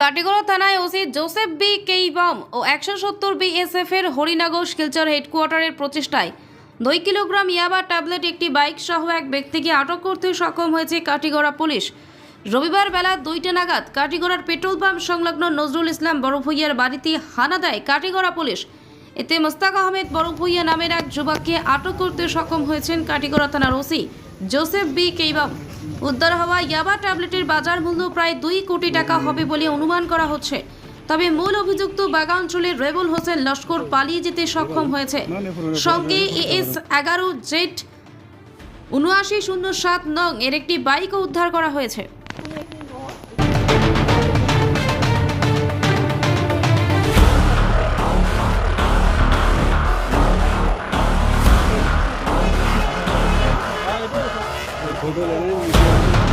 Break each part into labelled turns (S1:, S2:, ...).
S1: কাটিগড়া থানায় OC Joseph B Keibam ও একশো সত্তর বিএসএফ এর হরিনগর শিলচর হেডকোয়ার্টারের প্রচেষ্টায় দুই কিলোগ্রাম ইয়াবা ট্যাবলেট, একটি বাইক সহ এক ব্যক্তিকে আটক করতে সক্ষম হয়েছে কাটিগড়া পুলিশ। রবিবার বেলা দুইটা নাগাদ কাটিগড়ার পেট্রোল পাম্প সংলগ্ন নজরুল ইসলাম বড়ভূইয়ার বাড়িতে হানা দেয় কাটিগড়া পুলিশ। এতে মোস্তাক আহমেদ বড়ভূইয়া নামের এক যুবককে আটক করতে সক্ষম হয়েছেন কাটিগড়া থানার ওসি জোসেফ বি কেইবম। উদ্ধার হওয়া ইয়াবা ট্যাবলেটের বাজার মূল্য প্রায় দুই কোটি টাকা হবে বলে অনুমান করা হচ্ছে। তবে মূল অভিযুক্ত বাগা অঞ্চলের রেবুল হোসেন লস্কর পালিয়ে যেতে সক্ষম হয়েছে। সঙ্গে এএস এগারো জেট উনআশি শূন্য সাত নং এর একটি বাইকও উদ্ধার করা হয়েছে। Odaları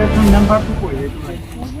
S1: every number